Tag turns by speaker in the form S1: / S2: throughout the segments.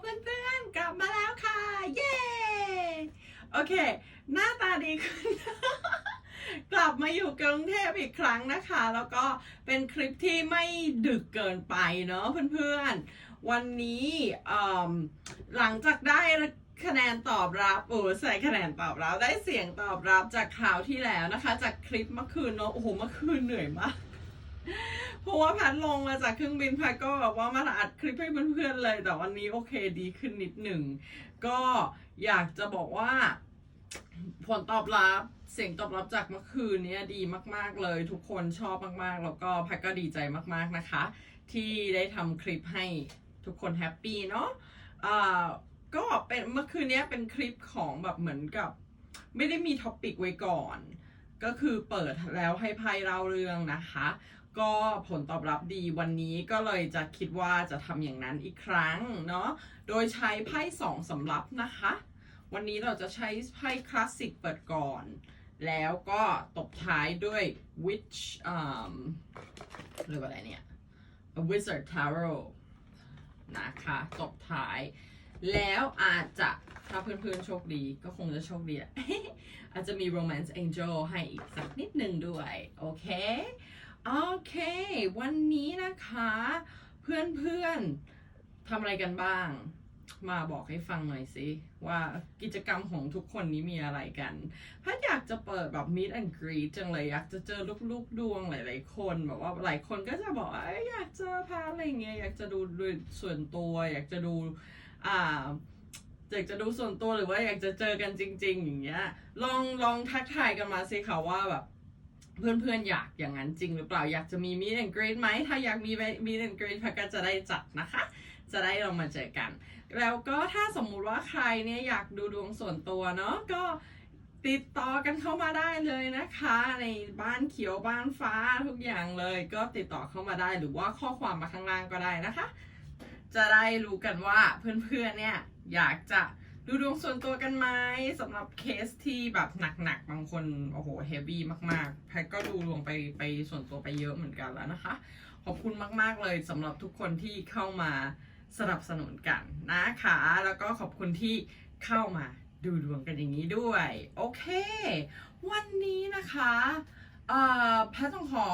S1: เพื่อนๆ กลับมาแล้วค่ะ เย้ โอเค หน้าตาดีขึ้น กลับมาอยู่กรุงเทพอีกครั้งนะคะ แล้วก็เป็นคลิปที่ไม่ดึกเกินไปเนาะเพื่อนๆ วันนี้หลังจากได้คะแนนตอบรับโอ้ใส่คะแนนตอบรับได้เสียงตอบรับจากคราวที่แล้วนะคะ จากคลิปเมื่อคืนเนาะโอ้โหเมื่อคืนเหนื่อยมาก เพราะว่าพัดลงมาจากเครื่องบินพัดก็แบบว่ามาอัดคลิปให้เพื่อนๆเลย แต่วันนี้โอเคดีขึ้นนิดหนึ่ง ก็อยากจะบอกว่า ผลตอบรับเสียงตอบรับจากเมื่อคืนเนี้ยดีมากๆเลย ทุกคนชอบมากๆ แล้วก็พัดก็ดีใจมากๆนะคะ ที่ได้ทำคลิปให้ทุกคนแฮปปี้เนาะก็เป็นเมื่อคืนเนี้ยเป็นคลิปของแบบเหมือนกับ ไม่ได้มีท็อปิกไว้ก่อน ก็คือเปิดแล้วให้ไพ่เล่าเรื่องนะคะ ก็ผลตอบรับดีวันนี้ก็เลยจะคิดว่าจะทำอย่างนั้นอีกครั้งเนาะโดยใช้ไพ่สองสำรับนะคะ วันนี้เราจะใช้ไพ่คลาสสิกเปิดก่อน แล้วก็ตบท้ายด้วย witch เรียกว่าอะไรเนี่ย A wizard tarot นะคะตบท้าย แล้วอาจจะถ้าเพื่อนๆโชคดีก็คงจะโชคดีอาจจะมี romance angel ให้อีกสักนิดหนึ่งด้วย โอเค โอเค วันนี้นะคะ เพื่อนๆทำอะไรกันบ้าง มาบอกให้ฟังหน่อยสิว่ากิจกรรมของทุกคนนี้มีอะไรกันพัดอยากจะเปิดแบบ meet and greet จังเลยอยากจะเจอลูกๆดวงหลายๆคนแบบว่าหลายคนก็จะบอกอยากเจอพาอะไรเงี้ยอยากจะดูดยส่วนตัว อยากจะดูอ่าอยากจะดูส่วนตัวหรือว่าอยากจะเจอกันจริง ๆ อย่างเงี้ยลองลองทักทายกันมาสิค่ะว่าแบบ เพื่อนๆอยากอย่างนั้นจริงหรือเปล่าอยากจะมี meet and greet ไหมถ้าอยากมี meet and greet พักก็จะได้จัดนะคะ จะได้เรามาเจอกัน แล้วก็ถ้าสมมุติว่าใครเนี่ยอยากดูดวงส่วนตัวเนาะก็ติดต่อกันเข้ามาได้เลยนะคะ ในบ้านเขียวบ้านฟ้าทุกอย่างเลย ก็ติดต่อเข้ามาได้หรือว่าข้อความมาข้างล่างก็ได้นะคะ จะได้รู้กันว่าเพื่อนๆเนี่ยอยากจะ ดูดวงส่วนตัวกันไหมสำหรับเคสที่แบบหนักๆ บางคนโอ้โหเฮฟวี่มากๆ แพทก็ดูดวงไปไปส่วนตัวไปเยอะเหมือนกันแล้วนะคะ ขอบคุณมากๆเลยสำหรับทุกคนที่เข้ามาสนับสนุนกันนะคะ แล้วก็ขอบคุณที่เข้ามาดูดวงกันอย่างนี้ด้วย โอเค วันนี้นะคะแพทต้องขอ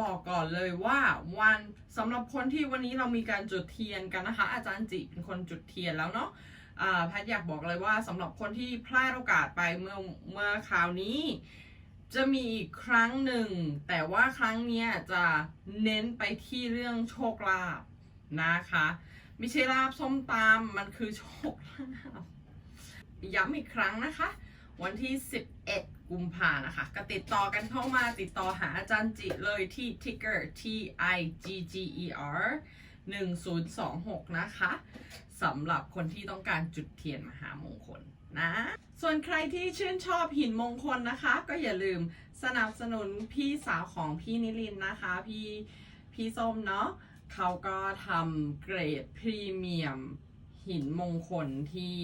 S1: บอกก่อนเลยว่าวันสำหรับคนที่วันนี้เรามีการจุดเทียนกันนะคะ อาจารย์จิเป็นคนจุดเทียนแล้วเนาะ แพทย์อยากบอกเลยว่าสำหรับคนที่พลาดโอกาสไปเมื่อเมื่อคราวนี้ จะมีอีกครั้งหนึ่ง แต่ว่าครั้งนี้จะเน้นไปที่เรื่องโชคลาภนะคะ ไม่ใช่ลาบส้มตำมันคือโชคลาภย้ำอีกครั้งนะคะ วันที่ 11กุมภานะคะ ก็ติดต่อกันเข้ามาติดต่อหาอาจารย์จิเลยที่ ticker t i g g e r 1026 นะคะ สำหรับคนที่ต้องการจุดเทียนมหามงคลนะ ส่วนใครที่ชื่นชอบหินมงคลนะคะ ก็อย่าลืมสนับสนุนพี่สาวของพี่นิลินนะคะ พี่พี่ส้มเนาะเขาก็ทำเกรดพรีเมียมหินมงคลที่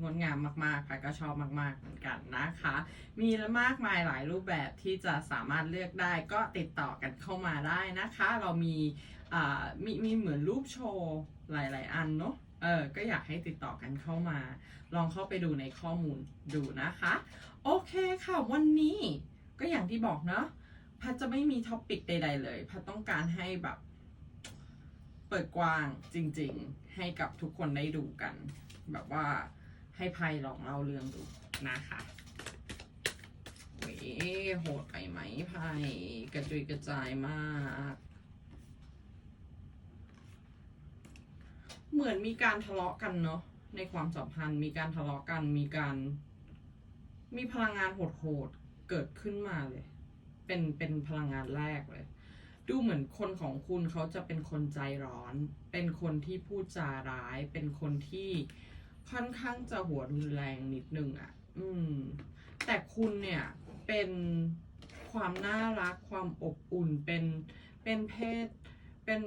S1: งดงามมากๆค่ะก็ชอบมากๆเหมือนกันนะคะ มีมากมายหลายรูปแบบที่จะสามารถเลือกได้ก็ติดต่อกันเข้ามาได้นะคะ เรามีมีมีเหมือนรูปโชว์หลาย ๆ อันเนาะ เออก็อยากให้ติดต่อกันเข้ามา ลองเข้าไปดูในข้อมูลดูนะคะ โอเคค่ะ วันนี้ก็อย่างที่บอกเนาะพัดจะไม่มีท็อปิกใด ๆ เลย พัดต้องการให้แบบ เปิดกว้างจริง ๆ ให้กับทุกคนได้ดูกัน แบบว่าให้ไพ่ลองเล่าเรื่องดูนะคะเว้ยโหดไปไหมไพ่กระจุยกระจายมาก เหมือนมีการทะเลาะกันเนาะในความสัมพันธ์ มีการทะเลาะกันมีการ มีพลังงานโหดๆเกิดขึ้นมาเลย เป็นเป็นพลังงานแรกเลย ดูเหมือนคนของคุณเขาจะเป็นคนใจร้อน เป็นคนที่พูดจาร้าย เป็นคนที่ค่อนข้างจะหัวรุนแรงนิดนึงอะ่ะ อืม แต่คุณเนี่ยเป็นความน่ารักความอบอุ่นเป็นเป็นเพศเป็น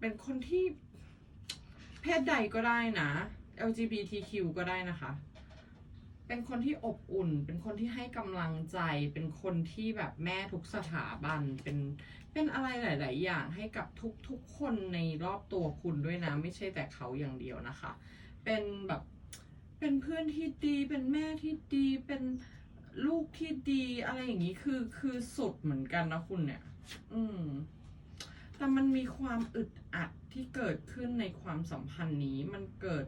S1: เป็นคนที่ เพศใดก็ได้นะ LGBTQ ก็ได้นะคะ เป็นคนที่อบอุ่น เป็นคนที่ให้กำลังใจ เป็นคนที่แบบแม่ทุกสถาบัน เป็น เป็นอะไรหลาย ๆ อย่างให้กับทุก ๆ คนในรอบตัวคุณด้วยนะ ไม่ใช่แต่เขาอย่างเดียวนะคะ เป็นแบบ เป็นเพื่อนที่ดี เป็นแม่ที่ดี เป็นลูกที่ดีอะไรอย่างนี้คือคือสุดเหมือนกันนะคุณเนี่ย อืม แต่มันมีความอึดอัด ที่เกิดขึ้นในความสัมพันธ์นี้มันเกิด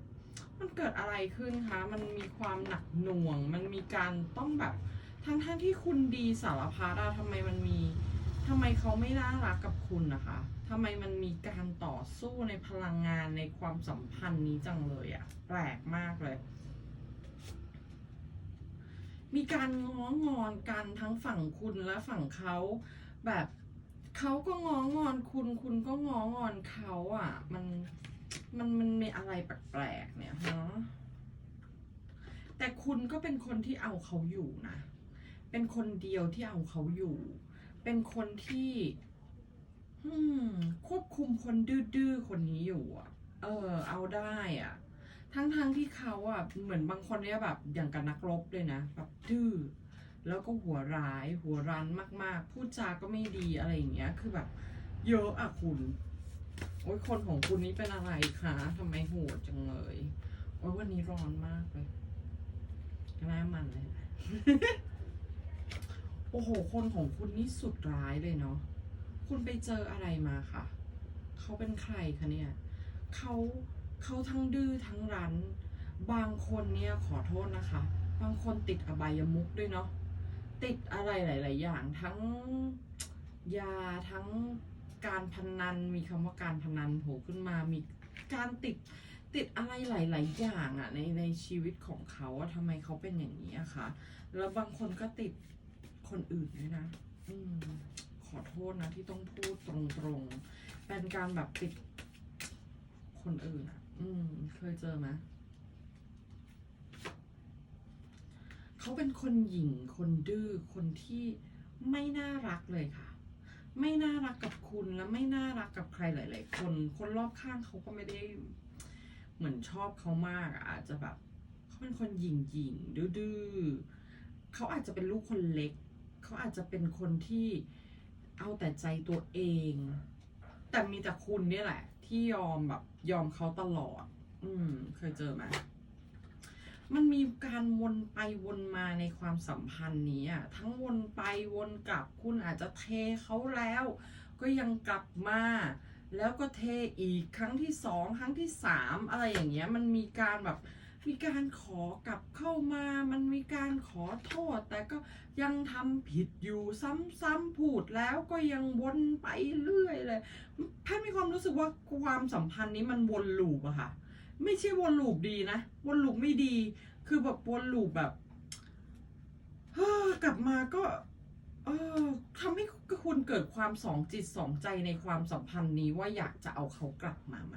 S1: มันเกิดอะไรขึ้นคะ มันมีความหนักหน่วง มันมีการต้องแบบทั้งท่ที่คุณดีสารพัดอะทำไมมันมีทำไมเขาไม่น่ารักกับคุณนะคะทำไมมันมีการต่อสู้ในพลังงานในความสัมพันธ์นี้จังเลยอะแปลกมากเลย มีการง้องอนกันทั้งฝั่งคุณและฝั่งเขาแบบ เขาก็งองอนคุณคุณก็งองอนเขาอะ มันมันมันมีอะไรแปลกๆเนี่ยฮะแต่คุณก็เป็นคนที่เอาเขาอยู่นะ เป็นคนเดียวที่เอาเขาอยู่ เป็นคนที่ควบคุมคนดื้อๆคนนี้อยู่อะ เออ เอาได้อะ ทั้งๆทที่เขาอะ เหมือนบางคนเนี่ยแบบอย่างกับนักรบเลยนะ แบบดื้อ แล้วก็หัวร้ายหัวรันมากๆ พูดจาก็ไม่ดีอะไรอย่างเงี้ย คือแบบ เยอะอะคุณ โอ้ยคนของคุณนี่เป็นอะไรคะทำไมโหดจังเลย โอ้ยวันนี้ร้อนมากเลยหน้ามันเลยโอ้โห คนของคุณนี่สุดร้ายเลยเนาะ คุณไปเจออะไรมาคะเขาเป็นใครคะเนี่ย เขาเขาทั้งดื้อทั้งรั้น บางคนเนี่ยขอโทษนะคะ บางคนติดอบายมุกด้วยเนาะ ติดอะไรหลาย ๆ อย่างทั้งยาทั้งการพนันมีคำว่าการพนันโผล่ขึ้นมามีการติดติดอะไรหลาย ๆ อย่างอะในในชีวิตของเขาอะทำไมเขาเป็นอย่างนี้อะคะแล้วบางคนก็ติดคนอื่นด้วยนะอืมขอโทษนะที่ต้องพูดตรงๆ เป็นการแบบติดคนอื่นอะอืม เคยเจอไหม เขาเป็นคนหยิ่งคนดื้อคนที่ไม่น่ารักเลยค่ะ ไม่น่ารักกับคุณและไม่น่ารักกับใครหลาย ๆ คน คนรอบข้างเขาก็ไม่ได้เหมือนชอบเขามากอาจจะแบบเขาเป็นคนหยิ่งหยิ่งๆดื้อๆเขาอาจจะเป็นลูกคนเล็ก เขาอาจจะเป็นคนที่เอาแต่ใจตัวเอง แต่มีแต่คุณเนี่ยแหละ ที่ยอมแบบยอมเขาตลอด อืม เคยเจอไหม มันมีการวนไปวนมาในความสัมพันธ์นี้อะทั้งวนไปวนกลับคุณอาจจะเทเขาแล้ว ก็ยังกลับมา แล้วก็เทอีกครั้งที่สองครั้งที่สามอะไรอย่างเงี้ยมันมีการแบบมีการขอกลับเข้ามา มันมีการขอโทษ แต่ก็ยังทำผิดอยู่ซ้ำๆพูดแล้วก็ยังวนไปเรื่อยเลยแพทย์มีความรู้สึกว่าความสัมพันธ์นี้มันวนลูปอะค่ะ ไม่ใช่วนลูปดีนะวนลูปไม่ดี คือแบบวนลูปแบบเฮ้อกลับมาก็เออทำให้คุณเกิดความสองจิตสองใจในความสัมพันธ์นี้ว่าอยากจะเอาเขากลับมาไหม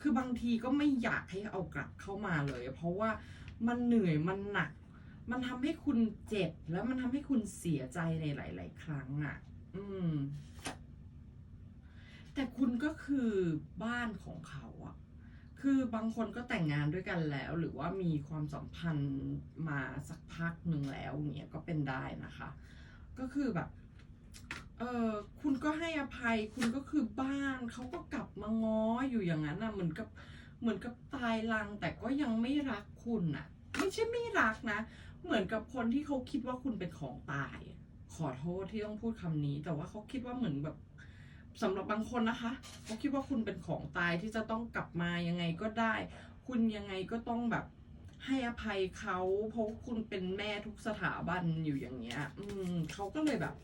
S1: คือบางทีก็ไม่อยากให้เอากลับเข้ามาเลย เพราะว่ามันเหนื่อยมันหนัก มันทำให้คุณเจ็บแล้วมันทำให้คุณเสียใจในหลาย ๆ ครั้งอะ่ะ อืม แต่คุณก็คือบ้านของเขาอะ คือบางคนก็แต่งงานด้วยกันแล้ว หรือว่ามีความสัมพันธ์มาสักพักหนึ่งแล้วเนี่ยก็เป็นได้นะคะ ก็คือแบบเออคุณก็ให้อภัยคุณก็คือบ้านเขาก็กลับมาง้ออยู่อย่างนั้นนะเหมือนกับเหมือนกับตายรังแต่ก็ยังไม่รักคุณน่ะ ไม่ใช่ไม่รักนะ เหมือนกับคนที่เขาคิดว่าคุณเป็นของตาย ขอโทษที่ต้องพูดคำนี้ แต่ว่าเขาคิดว่าเหมือนแบบ สำหรับบางคนนะคะเขาคิดว่าคุณเป็นของตายที่จะต้องกลับมายังไงก็ได้ คุณยังไงก็ต้องแบบให้อภัยเขาเพราะคุณเป็นแม่ทุกสถาบันอยู่อย่างเงี้ย อืมเขาก็เลยแบบ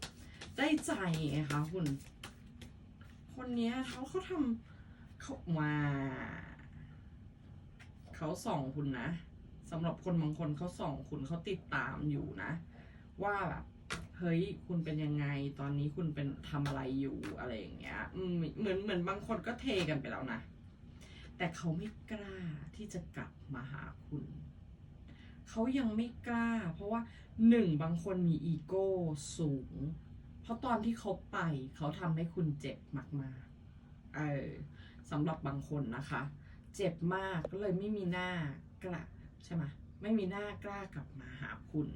S1: ได้ใจไงคะคุณ คนเนี้ยเขาเขาทำเขามาเขาส่องคุณนะสำหรับคนบางคนเขาส่องคุณเขาติดตามอยู่นะ ว่าแบบ เฮ้ยคุณเป็นยังไง ตอนนี้คุณเป็นทำอะไรอยู่อะไรอย่างเงี้ยเหมือนเหมือนบางคนก็เทกันไปแล้วนะ แต่เขาไม่กล้าที่จะกลับมาหาคุณ เขายังไม่กล้า เพราะว่าหนึ่งบางคนมีอีโก้สูง เพราะตอนที่เขาไป เขาทำให้คุณเจ็บมากๆเออสำหรับบางคนนะคะ เจ็บมากก็เลยไม่มีหน้ากล้าใช่ไหมไม่มีหน้ากล้ากลับมาหาคุณ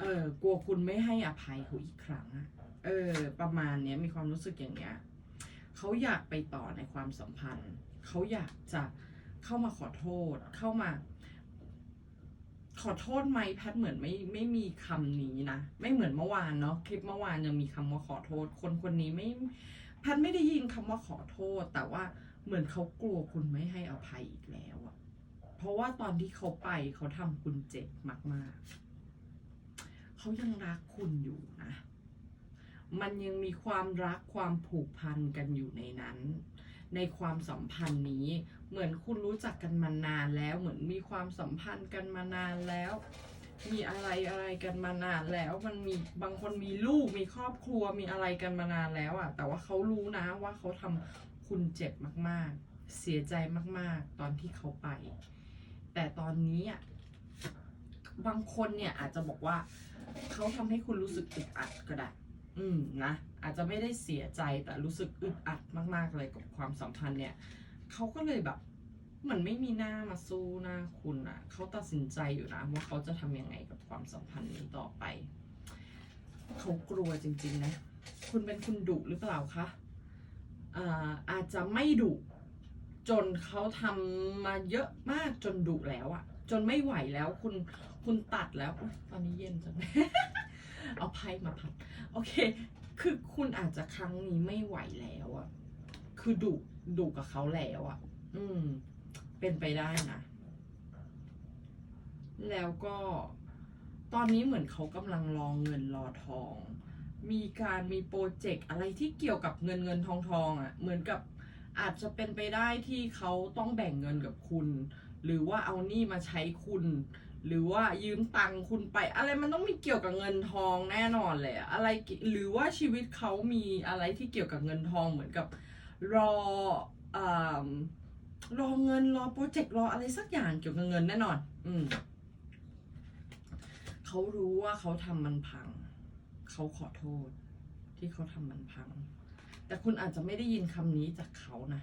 S1: เออกลัวคุณไม่ให้อภัยเขาอีกครั้งเออ ประมาณเนี้ยมีความรู้สึกอย่างเงี้ยเขาอยากไปต่อในความสัมพันธ์ เขาอยากจะเข้ามาขอโทษ เข้ามา ขอโทษไหมแพทเหมือนไม่ไม่มีคำนี้นะไม่เหมือนเมื่อวานเนาะคลิปเมื่อวานยังมีคำว่าขอโทษ คนคนนี้ไม่แพทไม่ได้ยินคำว่าขอโทษ แต่ว่าเหมือนเขากลัวคุณไม่ให้อภัยอีกแล้วอะเพราะว่าตอนที่เขาไปเขาทำคุณเจ็บมากๆ เขายังรักคุณอยู่นะ มันยังมีความรักความผูกพันกันอยู่ในนั้น ในความสัมพันธ์นี้ เหมือนคุณรู้จักกันมานานแล้ว เหมือนมีความสัมพันธ์กันมานานแล้ว มีอะไรอะไรกันมานานแล้ว มันมีบางคนมีลูกมีครอบครัวมีอะไรกันมานานแล้วอะแต่ว่าเขารู้นะว่าเขาทำคุณเจ็บมากๆ เสียใจมากๆ ตอนที่เขาไป แต่ตอนนี้อะ บางคนเนี่ยอาจจะบอกว่าเขาทำให้คุณรู้สึกอึดอัดก็ได้ อืมนะ อาจจะไม่ได้เสียใจแต่รู้สึกอึดอัดมาก ๆ เลยกับความสัมพันธ์เนี่ยเขาก็เลยแบบเหมือนไม่มีหน้ามาสู้หน้าคุณอะ่ะเขาตัดสินใจอยู่นะว่าเขาจะทำยังไงกับความสัมพันธ์นี้ต่อไปเขากลัวจริง ๆ นะ คุณเป็นคุณดุหรือเปล่าคะอาอาจจะไม่ดุจนเขาทำมาเยอะมากจนดุแล้วอะจนไม่ไหวแล้วคุณคุณตัดแล้วตอนนี้เย็นจังเอาไพ่มาพัด โอเค คือคุณอาจจะครั้งนี้ไม่ไหวแล้วอะคือดุดุกับเขาแล้วอะอืม เป็นไปได้นะ แล้วก็ตอนนี้เหมือนเขากำลังรองเงินรอทอง มีการมีโปรเจกต์อะไรที่เกี่ยวกับเงินเงินทองทองอะ่ะ เหมือนกับอาจจะเป็นไปได้ที่เขาต้องแบ่งเงินกับคุณ หรือว่าเอาหนี้มาใช้คุณ หรือว่ายืมตังคุณไป อะไรมันต้องมีเกี่ยวกับเงินทองแน่นอนเลยอะอะไรหรือว่าชีวิตเขามีอะไรที่เกี่ยวกับเงินทองเหมือนกับ รออรอเงินรอโปรเจกต์รออะไรสักอย่างเกี่ยวกับเงินแน่นอน อืมเขารู้ว่าเขาทำมันพัง เขาขอโทษ ที่เขาทำมันพัง แต่คุณอาจจะไม่ได้ยินคำนี้จากเขานะ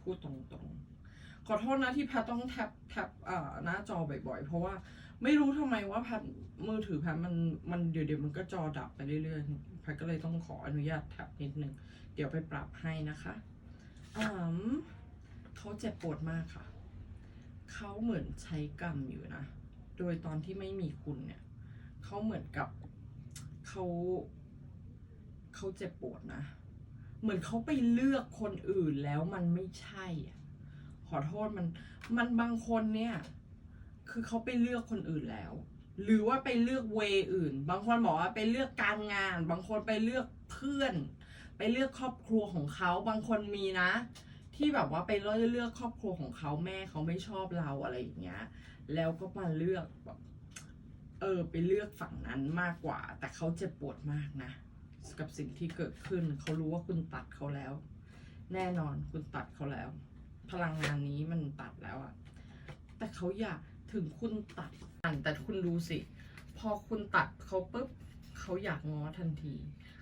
S1: พูดตรงๆ ขอโทษนะที่แพทต้องแท็บแท็บหน้าจอบ่อยๆ เพราะว่าไม่รู้ทำไมว่าแพทมือถือแพทมันมันเดี๋ยวเดี๋ยวมันก็จอดับไปเรื่อยๆแพทก็เลยต้องขออนุญาตแท็บนิดนึง เดี๋ยวไปปรับให้นะคะอืมเขาเจ็บปวดมากค่ะ เขาเหมือนใช้กรรมอยู่นะ โดยตอนที่ไม่มีคุณเนี่ย เขาเหมือนกับเขาเขาเจ็บปวดนะ เหมือนเขาไปเลือกคนอื่นแล้วมันไม่ใช่อะ ขอโทษมัน มันบางคนเนี่ย คือเขาไปเลือกคนอื่นแล้ว หรือว่าไปเลือกเวย์อื่น บางคนบอกว่าไปเลือกการงาน บางคนไปเลือกเพื่อน ไปเลือกครอบครัวของเขา บางคนมีนะ ที่แบบว่าไปเลือกครอบครัวของเขาแม่เขาไม่ชอบเราอะไรอย่างเงี้ย แล้วก็มาเลือกแบบเออไปเลือกฝั่งนั้นมากกว่า แต่เขาเจ็บปวดมากนะ กับสิ่งที่เกิดขึ้น เขารู้ว่าคุณตัดเขาแล้ว แน่นอนคุณตัดเขาแล้ว พลังงานนี้มันตัดแล้วอะแต่เขาอยากถึงคุณตัดแต่คุณดูสิ พอคุณตัดเขาปุ๊บเขาอยากง้อทันที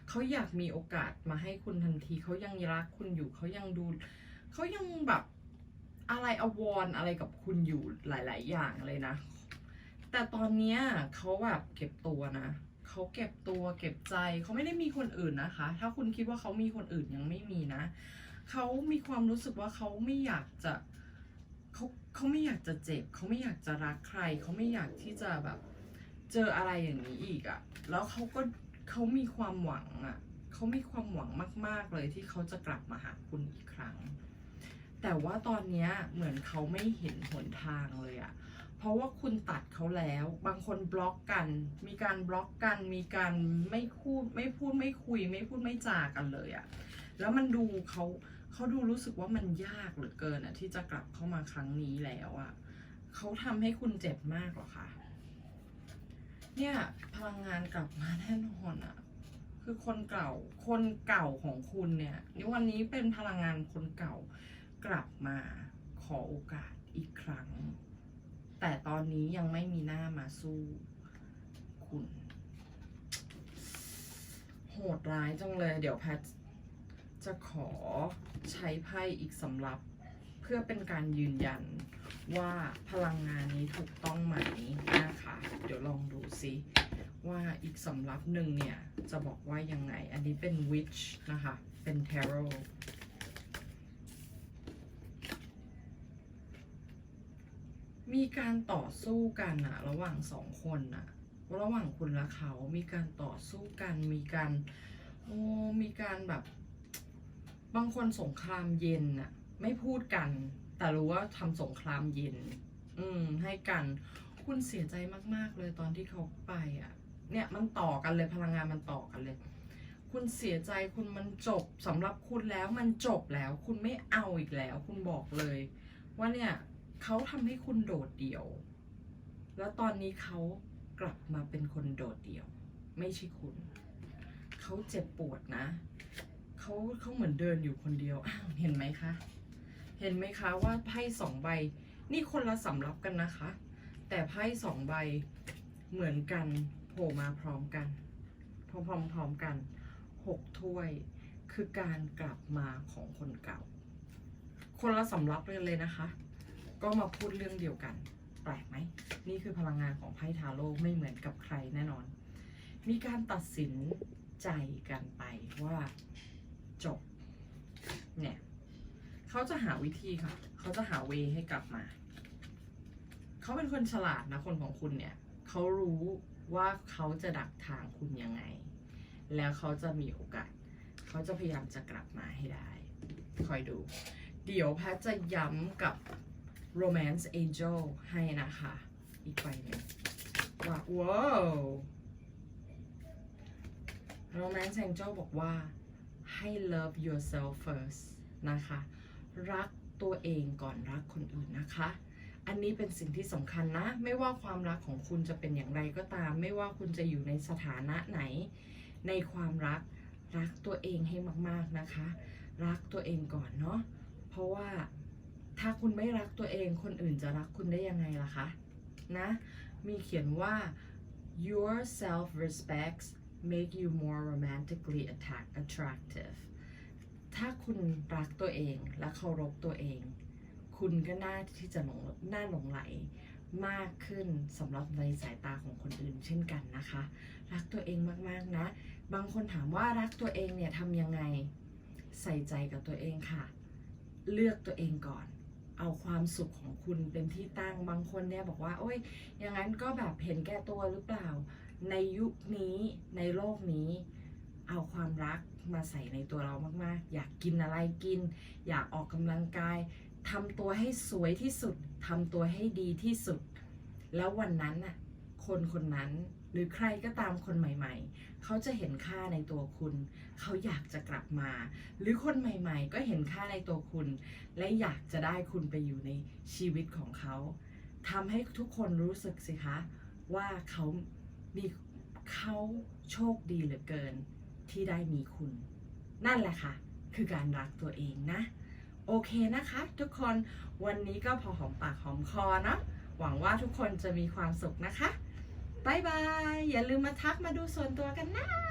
S1: เขาอยากมีโอกาสมาให้คุณทันที เขายังรักคุณอยู่ เขายังดู เขายังแบบอะไรอววรอะไรกับคุณอยู่หลาย ๆ อย่างเลยนะ แต่ตอนเนี้ยเขาแบบเก็บตัวนะเขาเก็บตัวเก็บใจ เขาไม่ได้มีคนอื่นนะคะ ถ้าคุณคิดว่าเขามีคนอื่นยังไม่มีนะ เขามีความรู้สึกว่าเขาไม่อยากจะเขาเขาไม่อยากจะเจ็บเขาไม่อยากจะรักใครเขาไม่อยากที่จะแบบเจออะไรอย่างนี้อีกอะ่ะ แล้วเขาก็เขามีความหวังอะ่ะเขามีความหวังมาก ๆเลยที่เขาจะกลับมาหาคุณอีกครั้ง แต่ว่าตอนเนี้ยเหมือนเขาไม่เห็นหนทางเลยอะ่ะเพราะว่าคุณตัดเขาแล้ว บางคนบล็อกกัน มีการบล็อกกัน มีการไม่พูดไม่พูดไม่คุย ไม่พูดไม่จากันเลยอะ่ะแล้วมันดูเขา เขาดูรู้สึกว่ามันยากเหลือเกินอะที่จะกลับเข้ามาครั้งนี้แล้วอะเขาทำให้คุณเจ็บมากหรอคะเนี่ยพลังงานกลับมาแน่นอนอะคือคนเก่า คนเก่าของคุณเนี่ยในวันนี้เป็นพลังงานคนเก่ากลับมาขอโอกาสอีกครั้ง แต่ตอนนี้ยังไม่มีหน้ามาสู้คุณ โหดร้ายจังเลย เดี๋ยวแพท จะขอใช้ไพ่อีกสำรับ เพื่อเป็นการยืนยันว่าพลังงานนี้ถูกต้องไหมนะคะ เดี๋ยวลองดูซิว่าอีกสำรับหนึ่งเนี่ย จะบอกว่ายังไง อันนี้เป็น witch นะคะ เป็น tarot
S2: มีการต่อสู้กันอะระหว่างสองคนอะระหว่างคุณและเขา มีการต่อสู้กัน มีการ โอ้ มีการแบบ บางคนสงครามเย็นอะไม่พูดกัน แต่รู้ว่าทำสงครามเย็น อืม ให้กัน คุณเสียใจมาก ๆ เลยตอนที่เขาไปอะเนี่ยมันต่อกันเลยพลังงานมันต่อกันเลย คุณเสียใจคุณมันจบสำหรับคุณแล้วมันจบแล้ว คุณไม่เอาอีกแล้ว คุณบอกเลย ว่าเนี่ยเขาทำให้คุณโดดเดี่ยว แล้วตอนนี้เขากลับมาเป็นคนโดดเดี่ยว ไม่ใช่คุณ เขาเจ็บปวดนะ เขาเขาเหมือนเดินอยู่คนเดียวอ้าวเห็นไหมคะ เห็นไหมคะว่าไพ่สองใบ นี่คนละสำรับกันนะคะ แต่ไพ่สองใบเหมือนกันโผล่มาพร้อมกัน พร้อมๆพร้อมกันหกถ้วยคือการกลับมาของคนเก่า คนละสำรับกันเลยนะคะ ก็มาพูดเรื่องเดียวกัน แปลกไหม นี่คือพลังงานของไพ่ทาโร่ไม่เหมือนกับใครแน่นอน มีการตัดสินใจกันไปว่า จบ เนี่ยเขาจะหาวิธีค่ะ เขาจะหาเวให้กลับมา เขาเป็นคนฉลาดนะคนของคุณเนี่ยเขารู้ว่าเขาจะดักทางคุณยังไง แล้วเขาจะมีโอกาส เขาจะพยายามจะกลับมาให้ได้ คอยดู เดี๋ยวแพทจะย้ำกับ Romance Angel ให้นะคะ อีกใบหนึ่งว่าว้าว Romance Angel บอกว่า ให้ love yourself first นะคะ รักตัวเองก่อนรักคนอื่นนะคะ อันนี้เป็นสิ่งที่สำคัญนะ ไม่ว่าความรักของคุณจะเป็นอย่างไรก็ตาม ไม่ว่าคุณจะอยู่ในสถานะไหน ในความรักรักตัวเองให้มากๆนะคะ รักตัวเองก่อนเนาะ เพราะว่าถ้าคุณไม่รักตัวเองคนอื่นจะรักคุณได้ยังไงล่ะคะ นะ มีเขียนว่า your self respects make you more romantically attack attractive ถ้าคุณรักตัวเองและเคารพตัวเอง คุณก็น่าที่จะหลงน่าหลงไหลมากขึ้นสำหรับในสายตาของคนอื่นเช่นกันนะคะ รักตัวเองมากๆนะ บางคนถามว่ารักตัวเองเนี่ยทำยังไงใส่ใจกับตัวเองค่ะ เลือกตัวเองก่อน เอาความสุขของคุณเป็นที่ตั้งบางคนเนี่ยบอกว่า โอ้ยอย่างนั้นก็แบบเห็นแก่ตัวหรือเปล่า ในยุคนี้ในโลกนี้ เอาความรักมาใส่ในตัวเรามาก ๆ อยากกินอะไรกิน อยากออกกำลังกายทำตัวให้สวยที่สุดทำตัวให้ดีที่สุด แล้ววันนั้นน่ะคนคนนั้นหรือใครก็ตามคนใหม่ ๆ เขาจะเห็นค่าในตัวคุณ เขาอยากจะกลับมา หรือคนใหม่ ๆ ก็เห็นค่าในตัวคุณ และอยากจะได้คุณไปอยู่ในชีวิตของเขาทำให้ทุกคนรู้สึกสิคะ ว่าเขา มีเขาโชคดีเหลือเกินที่ได้มีคุณ นั่นแหละค่ะ คือการรักตัวเองนะ โอเคนะคะ ทุกคนวันนี้ก็พอหอมปากหอมคอเนาะหวังว่าทุกคนจะมีความสุขนะคะบายบาย อย่าลืมมาทักมาดูส่วนตัวกันนะ